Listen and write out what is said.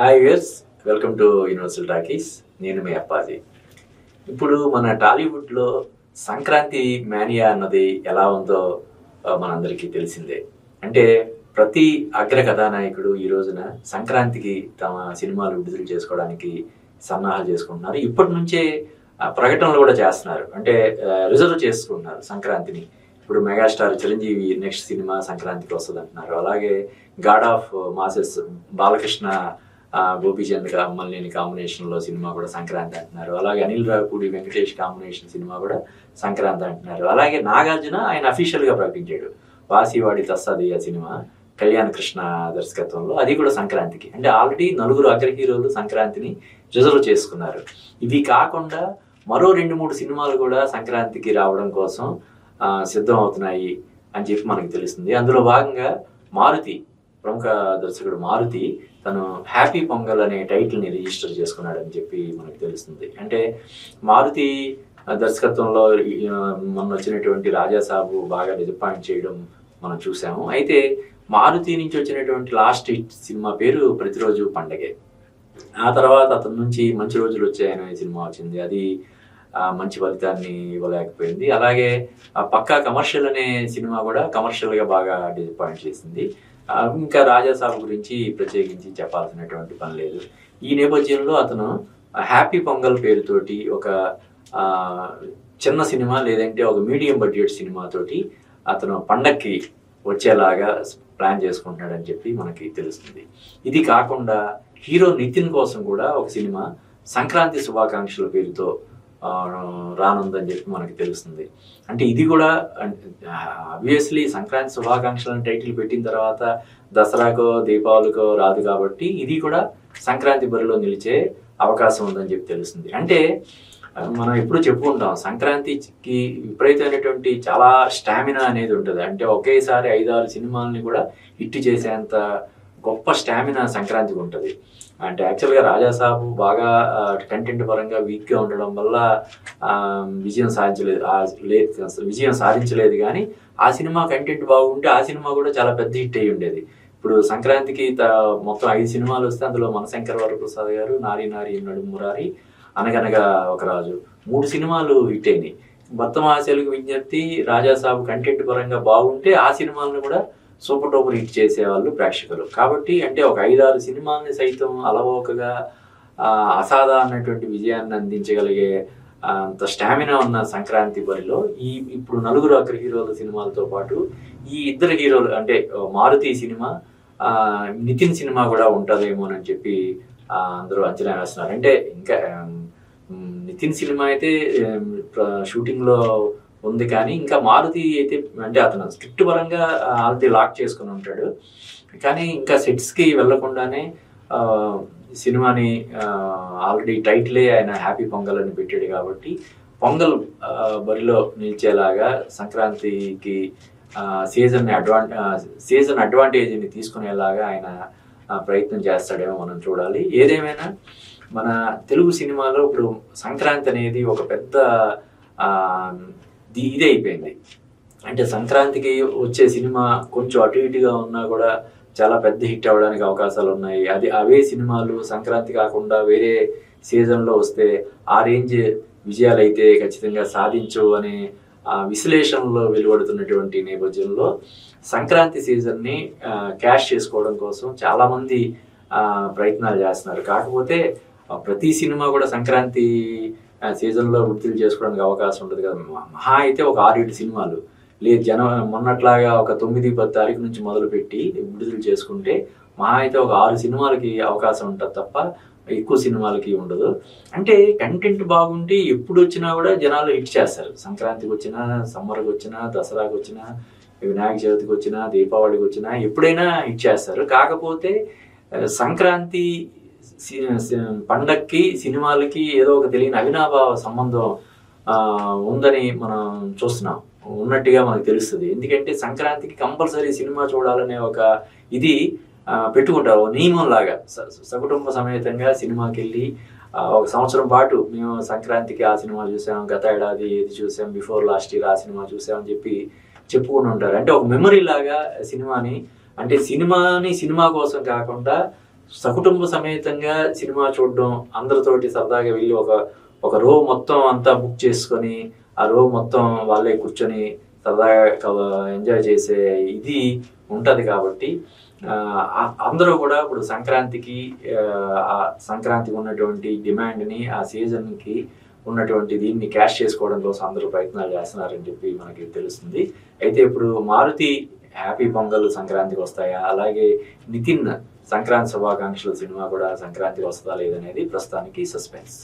Hi guys welcome to Universal Talkies నేను మీ అప్పాజీ. ఇప్పుడు మన టాలీవుడ్లో సంక్రాంతి మేనియా అన్నది ఎలా ఉందో మనందరికీ తెలిసిందే. అంటే ప్రతి అగ్ర కథానాయకుడు ఈ రోజున సంక్రాంతికి తమ సినిమాలు విడుదల చేసుకోవడానికి సన్నాహాలు చేసుకుంటున్నారు. ఇప్పటి నుంచే ప్రకటనలు కూడా చేస్తున్నారు. అంటే రిజర్వ్ చేసుకుంటున్నారు సంక్రాంతిని. ఇప్పుడు మెగాస్టార్ చిరంజీవి నెక్స్ట్ సినిమా సంక్రాంతికి వస్తుంది అంటున్నారు అలాగే God of Masses Balakrishna Gopichand Malineni కాంబినేషన్లో సినిమా కూడా సంక్రాంతి అంటున్నారు. అలాగే అనిల్ రావుపూడి వెంకటేష్ కాంబినేషన్ సినిమా కూడా సంక్రాంతి అంటున్నారు. అలాగే నాగార్జున ఆయన అఫీషియల్గా ప్రకటించాడు. వాసివాడి తస్సాదియ సినిమా కళ్యాణ్ కృష్ణ దర్శకత్వంలో. అది కూడా సంక్రాంతికి. అంటే ఆల్రెడీ నలుగురు అగ్ర హీరోలు సంక్రాంతిని రిజర్వ్ చేసుకున్నారు. ఇవి కాకుండా మరో రెండు మూడు సినిమాలు కూడా సంక్రాంతికి రావడం కోసం సిద్ధం అవుతున్నాయి అని చెప్పి మనకు తెలుస్తుంది. అందులో భాగంగా మారుతి ప్రముఖ దర్శకుడు మారుతి తను హ్యాపీ పొంగల్ అనే టైటిల్ని రిజిస్టర్ చేసుకున్నాడు అని చెప్పి మనకు తెలుస్తుంది. అంటే మారుతి దర్శకత్వంలో మొన్న వచ్చినటువంటి రాజాసాబు బాగా డిజపాయింట్ చేయడం మనం చూసాము. అయితే మారుతి నుంచి వచ్చినటువంటి లాస్ట్ హిట్ సినిమా పేరు ప్రతిరోజు పండగే. ఆ తర్వాత అతని నుంచి మంచి రోజులు వచ్చాయనే సినిమా వచ్చింది. అది మంచి ఫలితాన్ని ఇవ్వలేకపోయింది. అలాగే ఆ పక్కా కమర్షియల్ అనే సినిమా కూడా కమర్షియల్గా బాగా డిజపాయింట్ చేసింది. ఇంకా రాజాసాబు గురించి ప్రత్యేకించి చెప్పాల్సినటువంటి పని లేదు. ఈ నేపథ్యంలో అతను హ్యాపీ పొంగల్ పేరుతోటి ఒక చిన్న సినిమా లేదంటే ఒక మీడియం బడ్జెట్ సినిమాతోటి అతను పండక్కి వచ్చేలాగా ప్లాన్ చేసుకుంటున్నాడని చెప్పి మనకి తెలుస్తుంది. ఇది కాకుండా హీరో నితిన్ కోసం కూడా ఒక సినిమా సంక్రాంతి శుభాకాంక్షల పేరుతో రానుందని చెప్పి మనకి తెలుస్తుంది. అంటే ఇది కూడా ఆబ్వియస్లీ సంక్రాంతి శుభాకాంక్షలను టైటిల్ పెట్టిన తర్వాత దసరాకో దీపావళికో రాదు కాబట్టి ఇది కూడా సంక్రాంతి బరిలో నిలిచే అవకాశం ఉందని చెప్పి తెలుస్తుంది. అంటే మనం ఎప్పుడు చెప్పుకుంటాం సంక్రాంతికి విపరీతమైనటువంటి చాలా స్టామినా అనేది ఉంటుంది. అంటే ఒకేసారి ఐదారు సినిమాలని కూడా హిట్ చేసేంత గొప్ప స్టామినా సంక్రాంతికి ఉంటుంది. అంటే యాక్చువల్గా రాజాసాబు బాగా కంటెంట్ పరంగా వీక్గా ఉండడం వల్ల విజయం సాధించలేదు. లేదు అసలు విజయం సాధించలేదు కానీ ఆ సినిమా కంటెంట్ బాగుంటే ఆ సినిమా కూడా చాలా పెద్ద హిట్ అయి ఉండేది. ఇప్పుడు సంక్రాంతికి త- మొత్తం ఐదు సినిమాలు వస్తే అందులో మనశంకర్ వరప్రసాద్ గారు నారి నారి నడు మురారి అనగనగా ఒక రాజు. మూడు సినిమాలు హిట్ అయినాయి. మొత్తం ఆశలకు విజ్ఞప్తి రాజాసాబు కంటెంట్ పరంగా బాగుంటే ఆ సినిమాలను కూడా సూపర్ డూపర్ హిట్ చేసేవాళ్ళు ప్రేక్షకులు. కాబట్టి అంటే ఒక ఐదారు సినిమాల్ని సైతం అలవోకగా అసాధారణటువంటి విజయాన్ని అందించగలిగే అంత స్టామినా ఉన్న సంక్రాంతి బరిలో ఈ ఇప్పుడు నలుగురు అగ్ర హీరోల సినిమాలతో పాటు ఈ ఇద్దరు హీరోలు అంటే మారుతి సినిమా నితిన్ సినిమా కూడా ఉంటుందేమోనని చెప్పి అందరూ అంచనా వేస్తున్నారు. అంటే ఇంకా నితిన్ సినిమా అయితే షూటింగ్లో ఉంది కానీ ఇంకా మారుతి అయితే అంటే అతను స్క్రిప్ట్ పరంగా ఆల్రెడీ లాక్ చేసుకుని ఉంటాడు. కానీ ఇంకా సెట్స్కి వెళ్ళకుండానే సినిమాని ఆల్రెడీ టైటిలే ఆయన హ్యాపీ పొంగల్ అని పెట్టాడు కాబట్టి పొంగల్ బరిలో నిలిచేలాగా సంక్రాంతికి సీజన్ అడ్వాంటే సీజన్ అడ్వాంటేజ్ని తీసుకునేలాగా ఆయన ప్రయత్నం చేస్తాడేమో మనం చూడాలి. ఏదేమైనా మన తెలుగు సినిమాలో ఇప్పుడు సంక్రాంతి అనేది ఒక పెద్ద ఇది అయిపోయింది. అంటే సంక్రాంతికి వచ్చే సినిమా కొంచెం అటు ఇటుగా ఉన్నా కూడా చాలా పెద్ద హిట్ అవ్వడానికి అవకాశాలు ఉన్నాయి. అది అవే సినిమాలు సంక్రాంతి కాకుండా వేరే సీజన్లో వస్తే ఆ రేంజ్ విజయాలు అయితే ఖచ్చితంగా సాధించు అనే ఆ విశ్లేషణలో వెలువడుతున్నటువంటి నేపథ్యంలో సంక్రాంతి సీజన్ని క్యాష్ చేసుకోవడం కోసం చాలామంది ప్రయత్నాలు చేస్తున్నారు. కాకపోతే ప్రతి సినిమా కూడా సంక్రాంతి సీజన్లో వృత్తులు చేసుకోవడానికి అవకాశం ఉంటుంది కదా. మహా అయితే ఒక ఆరు ఏడు సినిమాలు. లేదు జన మొన్నట్లాగా ఒక తొమ్మిది పది తారీఖు నుంచి మొదలుపెట్టి విడుదల చేసుకుంటే మహా అయితే ఒక ఆరు సినిమాలకి అవకాశం ఉంటుంది తప్ప ఎక్కువ సినిమాలకి ఉండదు. అంటే కంటెంట్ బాగుంటే ఎప్పుడు వచ్చినా కూడా జనాలు హిట్ చేస్తారు. సంక్రాంతికి వచ్చినా సమ్మర్కి వచ్చినా దసరాకి వచ్చినా వినాయక చవితికి వచ్చినా దీపావళికి వచ్చినా ఎప్పుడైనా హిట్ చేస్తారు. కాకపోతే సంక్రాంతి పండక్కి సినిమాలకి ఏదో ఒక తెలియని అవినాభావ సంబంధం ఉందని మనం చూస్తున్నాం. ఉన్నట్టుగా మనకు తెలుస్తుంది. ఎందుకంటే సంక్రాంతికి కంపల్సరీ సినిమా చూడాలనే ఒక ఇది పెట్టుకుంటారు. ఒక నియమం లాగా స- సకుటుంబ సమేతంగా సినిమాకి వెళ్ళి ఒక సంవత్సరం పాటు మేము సంక్రాంతికి ఆ సినిమా చూసాం గత ఏడాది ఇది చూసాం బిఫోర్ లాస్ట్ ఇయర్ ఆ సినిమా చూసామని చెప్పి చెప్పుకుని ఉంటారు. అంటే ఒక మెమరీ లాగా సినిమాని అంటే సినిమాని సినిమా కోసం కాకుండా సకుటుంబ సమేతంగా సినిమా చూడడం అందరితోటి సరదాగా వెళ్ళి ఒక ఒక రో మొత్తం అంతా బుక్ చేసుకొని ఆ రో మొత్తం వాళ్ళే కూర్చొని సరదాగా ఎంజాయ్ చేసే ఇది ఉంటుంది కాబట్టి అందరూ కూడా ఇప్పుడు సంక్రాంతికి ఆ సంక్రాంతికి ఉన్నటువంటి డిమాండ్ని ఆ సీజన్కి ఉన్నటువంటి దీన్ని క్యాష్ చేసుకోవడం కోసం అందరూ ప్రయత్నాలు చేస్తున్నారని చెప్పి మనకి తెలుస్తుంది. అయితే ఇప్పుడు మారుతి హ్యాపీ పొంగల్ సంక్రాంతికి వస్తాయా? అలాగే నితిన్ సంక్రాంతి శుభాకాంక్షలు సినిమా కూడా సంక్రాంతికి వస్తుందా లేదనేది ప్రస్తుతానికి సస్పెన్స్